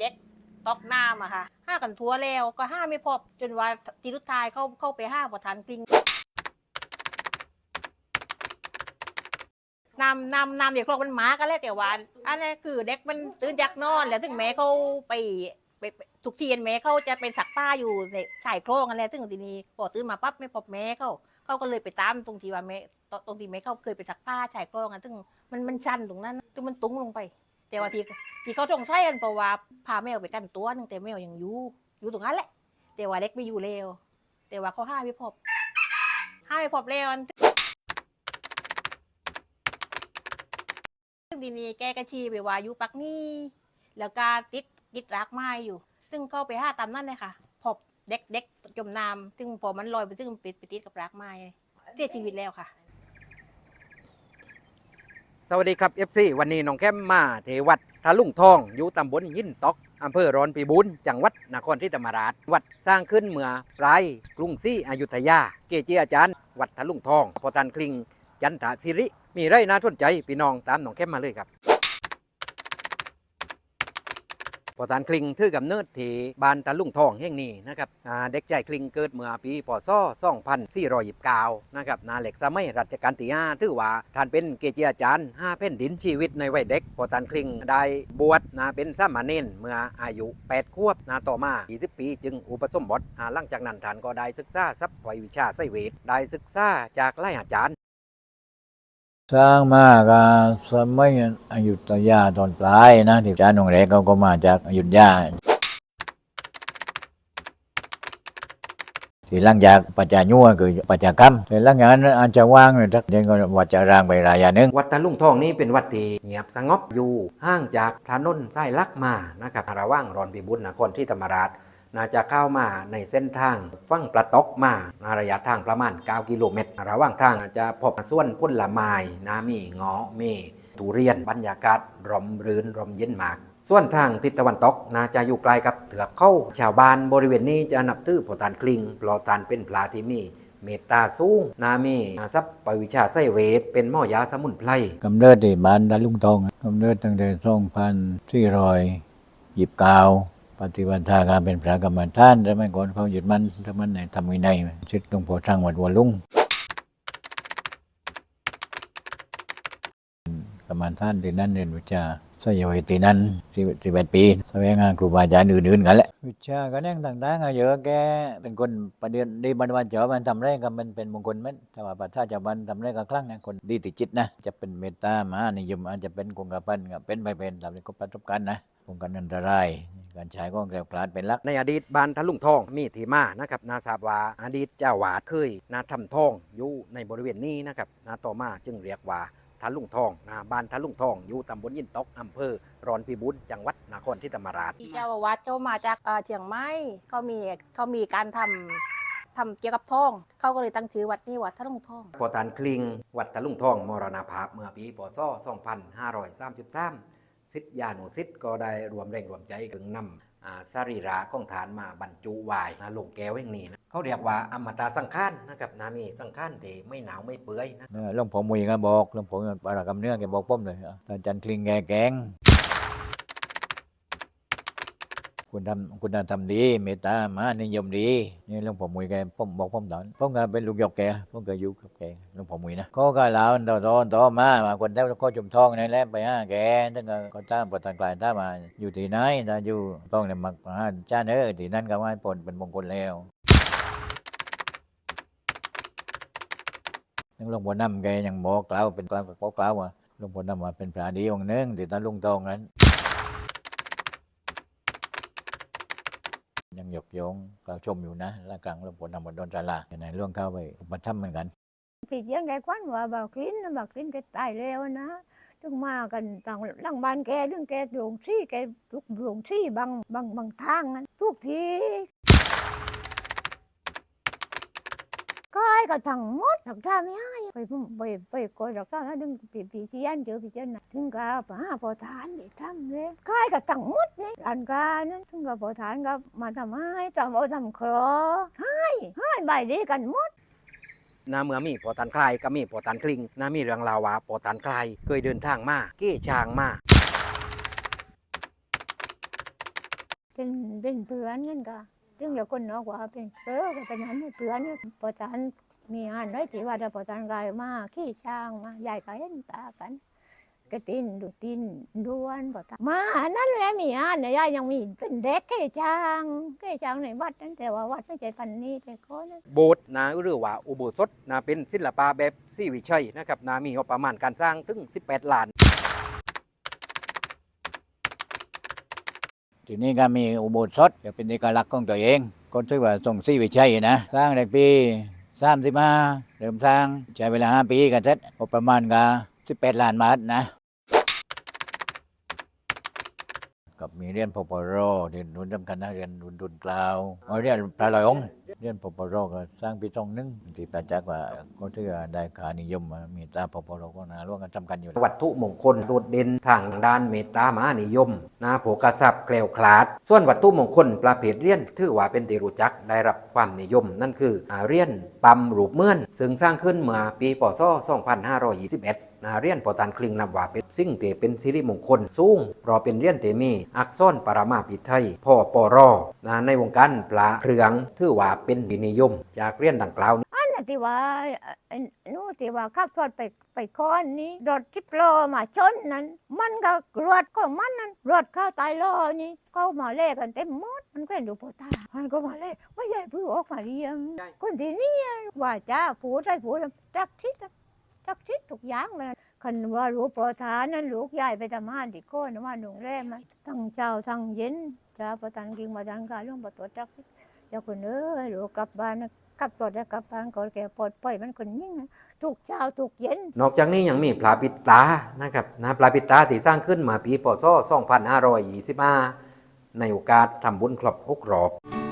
เด็กตอกน้ำอะค่ะห้ากันทัวแล้วก็ห้าไม่พบจนว่าทีรุดทายเข้าเข้าไปห้าประธานกลิงนำนำนำเด็กครอกมันหมากันแล้วแต่ว่าอันนั้นคือเด็กมันตื่นจากนอนแล้วถึงแม่เขาไปไปทุกทีนแม่เขาจะเป็นสักป้าอยู่ในชายโครงกันแล้วถึงทีนี้พอตื่นมาปั๊บไม่พบแม่เขาเขาก็เลยไปตามตรงที่ว่าแม่ตรงที่แม่เขาเคยไปสักผ้าชายโครงกันซึ่งมันมันชันตรงนั้นซึ่มันตุ้งลงไป แต่ว่าที่ที่เขาสงสัยกันเพราะว่าพาแมวไปกันตัวหนึงแต่แมวยังอยู่อยู่ตรงนั้นแหละ แต่ว่าเล็กไม่อยู่แล้วแต่ว่าเขาห้าไม่พบห้าไม่พบแล้วซึ่งทีนี้แกก็ชี้ไปว่าอยู่ปักนี่แล้วก็ติดติดรากไม้อยู่ ซึ่งเขาไปห้าตามนั่นเลยค่ะพบเด็กเด็กจมน้ำซึ่งพอมันลอยไปซึ่งไปไปติดกับรากไม้เสียชีวิตแล้วค่ะ สวัสดีครับ FC วันนี้น้องแคมมาเทวัดทะลุงทองอยู่ตำบลยินตอกอำเภอรอนปีบุญจังหวัดนครศรีธรรมราช วัดสร้างขึ้นเมื่อปลายกรุงศรีอยุธยา เกจิอาจารย์ วัดทะลุงทองพอตันคลิง จันทศิริ มีไรน่าสนใจพี่น้องตามน้องแคมมาเลยครับ พอตานคลิงถือกำเนิดที่บ้านตะลุงทองแห่งนี้นะครับเด็กใจคลิงเกิดเมื่อปีพศ2429นะครับนาเหล็กสมัยรัชกาลที่5ถือว่าท่านเป็นเกจิอาจารย์5แผ่นดินชีวิตในวัยเด็กพอตานคลิงได้บวชนะเป็นสามเณรเมื่ออายุ 8 ขวบนะต่อมา 20 ปี จึงอุปสมบทหลังจากนั้นท่านก็ได้ศึกษาทรัพย์ไวยวิชาไสเวทได้ศึกษาจากไล่อาจารย์ สร้างมากาสมัยอยุธยาตอนปลายนะที่อาจารย์องค์แรกเขาก็มาจากอยุธยาที่หลังจากปัจจาญัวคือปัจจากรรมแต่หลังจากนั้นอาจจะว่างเลยทักเดือนก็วัดจะร่างไปรายานึงวัดตะลุ่งทองนี้เป็นวัดที่เงียบสงบอยู่ห่างจากถนนไสายลักมานะครับระว่างรอนพิบุญนครที่ธรรมราช น่าจะเข้ามาในเส้นทางฟั่งประตกมาระยะทางประมาณ 9 กิโลเมตร ระหว่างทางจะพบส่วนพุ่นละไม้นามีเงาะเมทุเรียนบรรยากาศร่มรื่นร่มเย็นมาก ส่วนทางทิศตะวันตกน่าจะอยู่ไกลกับเถือกเข้าชาวบ้านบริเวณนี้จะนับถือโพตานคลิงเพตานเป็นปลาที่มีเมตตาสูงนามีทรัพย์ปวิชาไสเวท เป็นหม้อยาสมุนไพรกำเนิดที่บ้านตะลุงทองกำเนิดตั้งแต่สองพันสี่ร้อยหยิบก้า ปฏิบัติการเป็นพระกรรมฐานแต่ไม่ก่อนเขาหยุดมันถ้ามันในทำวินัยชิดหลวงพ่อช่างวัดวัวลุงกรรมฐานที่นั่นเรียนวิชาสยวิตีนั้นสิบสิบเอ็ดปีแสดงงานครูบาอาจารย์อื่นๆกันแหละวิชาก็แน่งต่างๆอะเยอะแกเป็นคนประเดี๋ยวดีบันวันเจอมันทำไรก็มันเป็นมงคลไหมแต่ว่าปัจจุบันทำไรก็คลั่งนะคนดีติดจิตนะ จะเป็นเมตตามหานิยมอาจจะเป็นกงกพันก็เป็นไปเป็นตามที่เขาประสบการณ์นะป้องกันอันตราย การใช้ก็แกล้วกลาดเป็นหลัก ในอดีตบ้านทะลุงทองมีที่มานะครับนาทราบว่าอดีตเจ้าวาดเคยนาทำทองอยู่ในบริเวณนี้นะครับนาต่อมาจึงเรียกว่าทะลุงทองนาบ้านทะลุงทอง อยู่ตำบลยินตกอำเภอรอนพิบูลจังหวัดนครที่ธรรมราชที่เจ้าอาวัดเขามาจากเอ่อเชียงใหม่เขามีเขามีการทำทำเกี่ยวกับทอง เขาก็เลยตั้งชื่อวัดนี้วัดทะลุงทอง พอตานคลิง วัดทะลุงทองมรณภาพเมื่อปีพศ2533 สิทธิานุสิทธิ์ก็ได้รวมแรงรวมใจถึงนำสรีระของฐานมาบรรจุไวายนะลงแก้วแห่งนี้นะเขาเรียกว่าอมตะสังขารนะครับนามีสังขารที่ไม่หนาวไม่เปื่อยนะหลวงพ่อมุยก็บอกหลวงพ่อปารากำเนื้อแกบอกป้อมเลยอาจารย์คลิงแกแกง คุณทำคุณทำดีเมตตามานิยมดีนี่หลวงพ่อมุยแกผมบอกผมตอนผมก็เป็นลูกยกแกผมก็อยู่กับแกหลวงพ่อมุยนะเขาก็เล่าต่อต่อต่อมามาคนเท่าก็จุ่มทองในแหละไปหาแกตั้งแต่ก็ตามปตานกลายตามมาอยู่ที่ไหนถ้าอยู่ต้องเนี่ยมาหาจ้าเนอที่นั่นก็ว่าผลเป็นมงคลแล้วนึกหลวงพ่อนำแกยังบอกกล่าวเป็นกล่าวกับกล่าวว่าหลวงพ่อนำว่าเป็นพระดีองค์หนึงที่ตาลุงทองนั้น ยังยกยงเราชมอยู่นะและกลางเราปวดนำบนดอนจาลาในไหนล่องเข้าไปอุปถัมภ์เหมือนกันพี่เจียงแกควันว่าบ่าวคลินน่ะบ่าวคลินแกตายแล้วนะถึงมากันต่างหลังบ้านแกถึงแกหลงซี่แกลุกหลงซี่บางบางบางทางนั้นทุกที ก็ให้กับทั้งหมดรักษาไม่ให้ไปพุ่มไปไปกอยรักษาให้ถึงปีปีเจียนเจอปีเจียนนะถึงกับหาพอทานไปทำเลยก็ให้กับทั้งหมดนี่อันการนั้นถึงกับพอทานก็มาทำให้ทำเอาทำครอให้ให้ใบดีกันหมดนาเมื่อมีพอตันคลายก็มีพอตันคลิงนามีเรื่องราวว่าพอตันคลายเคยเดินทางมาเก้ช้างมาเป็นเป็นเพื่อนกันก็ ซึ่งอย่าคนนอกว่าเป็นเออก็เป็นนั้นเพื่อนพอจานมีงานได้ที่ว่าถ้าพอจานกายมาขี้ช้างมาใหญ่ก็เห็นตากันกระตินดูตินด้วนพอตามานั่นแหละมีงานเนี่ยยายยังมีเป็นเด็กแค่ช้างแค่ช้างในวัดนั่นแต่ว่าวัดไม่ใช่ปันนี้แต่ก็นั้นโบสถ์นะหรือว่าอุโบสถนะเป็นศิลปะแบบซีวิชัยนะครับนะมีงบประมาณการสร้างถึง 18 ล้าน ทีนี้ก็มีอุโบสถจะเป็นเอกลักษณ์ของตัวเองก็ถือว่าทรงซี่วิชัยนะ สร้างในปีสามสิบห้าเริ่มสร้างใช้เวลาห้าปีกันเสร็จประมาณก็สิบแปดล้านบาทนะกับมีเรียนพปรเรียนรุ่นสำคัญนะเรียนรุ่นรุ่นกล่าวเอาเรียนปลาลอยองค์ เรียนพปรก็สร้างปีทองหนึงที่ประจักษ์ว่าก็ถือว่าได้ค่านิยมมามีตาพปรก็นาร่วมกันสำคัญอยู่วัตถุมงคลโดดเด่นทางด้านเมตตามหานิยมนะโภกทรัพย์แกล้วคลาด ส่วนวัตถุมงคลประเภทเรียนถือว่าเป็นที่รู้จักได้รับความนิยม นั่นคือเรียนปั๊มรูปเมื่อนซึ่งสร้างขึ้นเมื่อปีพศ2521 นะเรียนปอตันคลิงนับว่าเป็นสิ่งที่เป็นสิริมงคลสูงเพราะเป็นเรียนที่มี อักษรปรมาภิไทยพ่อปอรอนะในวงการปลาเครืองถือว่าเป็นที่นิยม จากเรียนดังกล่าวอันน่ะที่ว่านู่นที่ว่าขับรถไปไปค้อนนี้รถจิบโลมาชนนั้น มันก็รถของมันนั้นรถเข้าตายล้อนี่เขามาเล่กันเต็มหมดมันก็เห็นดูโปตามันก็มาเล่ไม่ใช่เพื่ออกมาเรียงคนที่นี่ว่าจ้าพูดได้พูดรักชิดรักชิ ย่างเลยคันว่าลูกปอทานนั้นลูกยายไปทำงานที่โก้นว่าหนุ่งแร่มาทั้งเช้าทั้งเย็นจ้าปอทานกินมาจังการเรื่องปตัวจักเจ้าคนเอ้ยลูกกลับบ้านกลับรถแล้วกลับบ้านก่อนแกปลอดปล่อยมันคนยิ่งนะทุกเช้าทุกเย็น นอกจากนี้ยังมีปลาปิตานะครับนะปลาปิตาที่สร้างขึ้นมาปีพศ2525ในโอกาสทำบุญครบหกรอบ